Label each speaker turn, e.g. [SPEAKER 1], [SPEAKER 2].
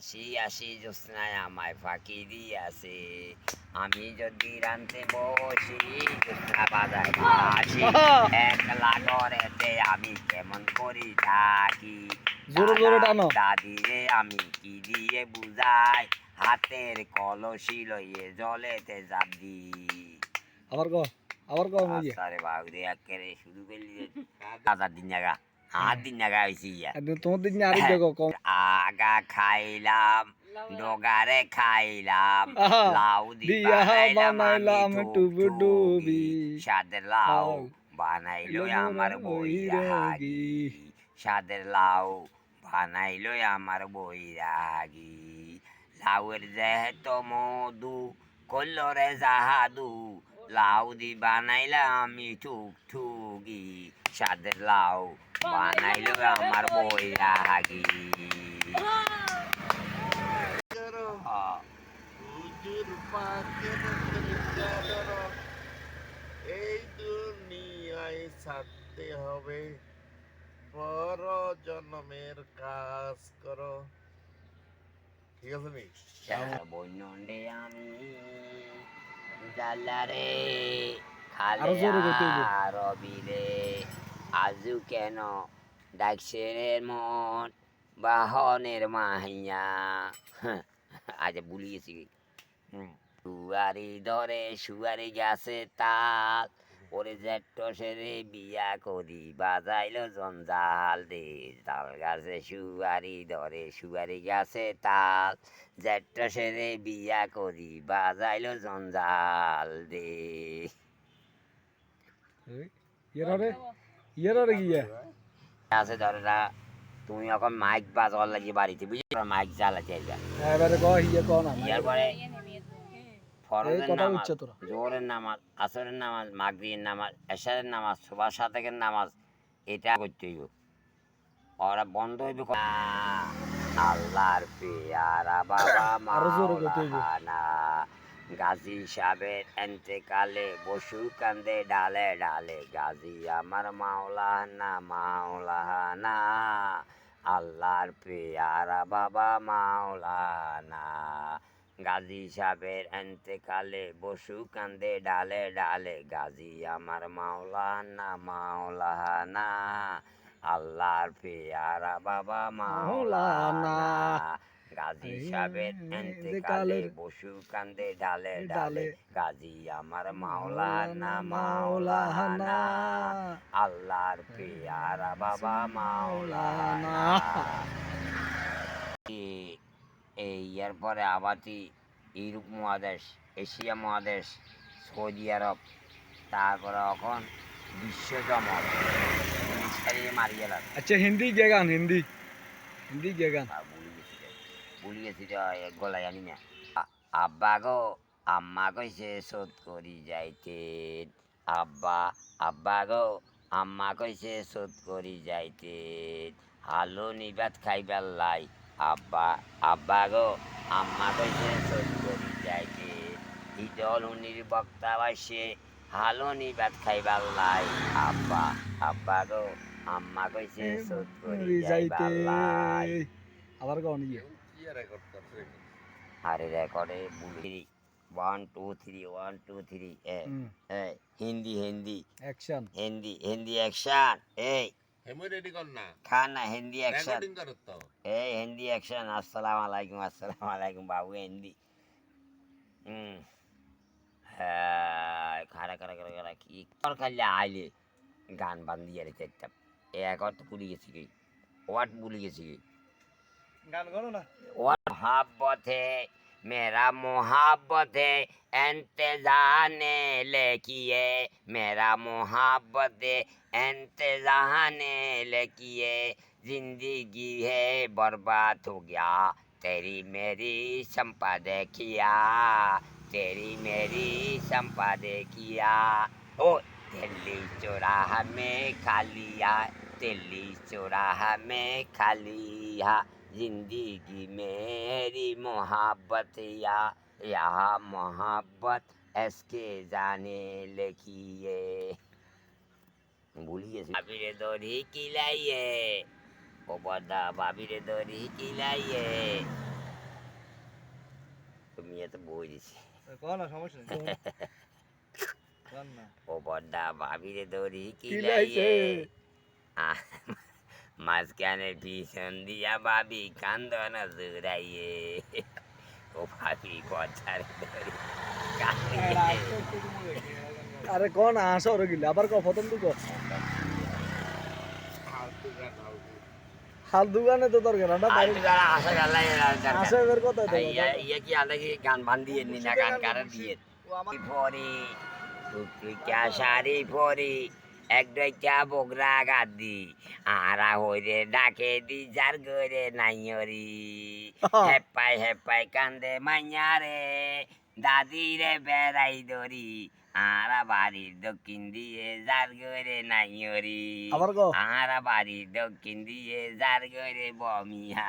[SPEAKER 1] আসি আসি জ্যোৎস্নায় আমায় ফাঁকি দিয়াছে। আমি যদি রানতে বসি জ্যোৎস্না বাজায় আসি একলা ঘরেতে আমি কেমন করি থাকি?
[SPEAKER 2] জোরে জোরে টানো।
[SPEAKER 1] দাদি রে আমি কি দিয়ে বুঝাই? হাতের কলসি লইয়ে জলেতে যাব দি
[SPEAKER 2] আবার কো আবার মুজি
[SPEAKER 1] আরে বাবু রে একেবারে শুরু করলি হাজার দিন জায়গা হাত দিন জায়গা হয়েছি
[SPEAKER 2] একদিন তোমার দিন আরেক দেখো কম
[SPEAKER 1] আগা খাইলাম ডগারে খাইলাম
[SPEAKER 2] আহা,
[SPEAKER 1] লাউ
[SPEAKER 2] দিয়া
[SPEAKER 1] বানাইলাম
[SPEAKER 2] বানাইলাম টুবু ডুবি।
[SPEAKER 1] সাদের লাউ বানাইলো আমার বৈরাগী সাদের লাউ বানাইলো আমার বৈরাগী লাউয়ের যেহেতু মধু করল রে জাহাদু লাউ দি বানাইলাম আমি ঠুক ঠুকি সাদের লাউ বানাইলো আমার
[SPEAKER 3] পাকের চাদর এই দুনিয়ায় ছাড়তে হবে পর জন্মের কাজ করো ঠিক আছে নি
[SPEAKER 1] বন্যন্ডে আমি জালারে
[SPEAKER 2] আরও।
[SPEAKER 1] খালে রবিরে আজু কেন? ডাকছে রে মন বাহনের মাহিয়া। হ্যাঁ, আজ ভুলে গেছি। সুয়ারি ধরে সুয়ারি গাছে তাল। ওরে জেঠ্ট সেরে বিয়া করি বাজাইলো জঞ্জাল দে। তাল গাছে সুয়ারি ধরে সুয়ারি গাছে তাল। জেঠ্ট সেরে বিয়া করি বাজাইলো জঞ্জাল দে।
[SPEAKER 2] ইয়ারে ইয়ারে গিয়া
[SPEAKER 1] আছে ধরে তুমি এখন মাইক বাজার লাগি বাড়িতে বুঝলি? মাইক জ্বালাতে আইবা।
[SPEAKER 2] এবারে কো হিয়া কো না।
[SPEAKER 1] ইয়ার পরে ফরজের নামাজ জোহরের নামাজ আসরের নামাজ মাগরিবের নামাজ এশারের নামাজ সুবাহ সাতেকের নামাজ এটা করতে হইব। ওরা বন্ধ হইবে আল্লাহর পেয়ারা বাবা
[SPEAKER 2] আরও জোরে করতে হইবে।
[SPEAKER 1] মাওলানা। গাজী সাহেবের এন্তেকালে বসু কান্দে ডালে ডালে, গাজী আমার মাওলানা মাওলানা, আল্লাহর পেয়ারা বাবা মাওলানা। গাজী সাহেবের এন্তেকালে বসু কান্দে ডালে ডালে, গাজী আমার মাওলানা মাওলানা, আল্লাহর পেয়ারা বাবা মাওলানা। গাজী সাহেবের এন্তেকালে বসু কান্দে ডালে ডালে। গাজী আমার মাওলানা মাওলানা আল্লাহর পেয়ারা বাবা মাওলানা। এই এর পরে আবাতি ইউরোপ মহাদেশ এশিয়া মহাদেশ সৌদি আরব তারপরে এখন গেলাম
[SPEAKER 2] আচ্ছা হিন্দি গে গান হিন্দি। হিন্দি গে গান
[SPEAKER 1] এক গলায় জানি না আব্বা গো আম্মা কইছে শোধ করি যাইতে। আব্বা আব্বা গো আম্মা কইছে শোধ করি যাইতে। হালো নিবাত খাইবার লাই। আব্বা আব্বা গো আম্মা কইছে শোধ করি যাইতেন ঈদল উনির বক্তা বাসে হালো নিবাত খাইবার লাই। আব্বা আব্বা গো আম্মা কইছে শোধ করি লাই
[SPEAKER 2] আবার কো নিয়ে
[SPEAKER 3] কি রেকর্ড করছে
[SPEAKER 1] আরে রেকর্ডে বুলি one two three one two three Hindi Hindi.
[SPEAKER 2] Action
[SPEAKER 1] Hindi Hindi action এই।
[SPEAKER 3] হেমই রেডি কর না।
[SPEAKER 1] খানা হিন্দি অ্যাকশন
[SPEAKER 3] রেকর্ডিং
[SPEAKER 1] এই হিন্দি অ্যাকশন আসসালামু আলাইকুম আসসালামু আলাইকুম বাবু হিন্দি। হুম। হ্যাঁ খারা খারা খারা খারা কি খালি আইলে। গান বান দিয়ে রেখে এ একর তো ভুলে গেছি কি? ওয়াট ভুলে গেছি কি?
[SPEAKER 2] গান গানো না
[SPEAKER 1] मोहब्बत है मेरा मोहब्बत है इंतजाने लेकिए मेरा मोहब्बत है इंतजाने लेकिए जिंदगी है बर्बाद हो गया तेरी मेरी संपा देखिया तेरी मेरी संपा देखिया ओ दिल्ली चौराहा में खा लिया दिल्ली चौराहा में खा लिया जिंदगी मेरी मोहब्बत या यहाँ मोहब्बत এসকে জানে লেখিয়ে ভুলিয়ে বাবিরে দড়ি কিলাইয়ে ও বদা বাবিরে দড়ি কিলাইয়ে নিয়ে তো বই দিছি
[SPEAKER 2] কও না সমস্যা নেই কর না
[SPEAKER 1] ও বড্ডা ভাবিরে দৌড়ি কি
[SPEAKER 2] কি
[SPEAKER 1] লাইছে
[SPEAKER 2] লাইছে?
[SPEAKER 1] মাঝখানে পিছন দিয়া ভাবি কান্দন জুড়াইয়ে। ও ভাবি দৌড়ি কান্দিয়ে
[SPEAKER 2] আরে ক না আসো ওরে গিলে আবার ক প্রথম তো ক হাল দোকানে তো তোর গানটা বাড়ি
[SPEAKER 1] আসা গালাই
[SPEAKER 2] আসে এবার কথা তো
[SPEAKER 1] ইয়ে কি আলাদা কি গান বান দিয়ে নি না গান কারা দিয়ে
[SPEAKER 2] ও আমার
[SPEAKER 1] পরে টুকটুকা শাড়ি পরে এক দুইটা বগরা গাদি আরা হইরে ডাকে দি যার গরে নাইয়রি হেপাই হেপাই কান্দে মাইয়ারে দাদি রে বেড়াই দরি আরা বাড়ির দক্ষিণ দিয়ে যার গরে নাইয়রি আরা বাড়ির দক্ষিণ দিয়ে যার গরে বমিয়া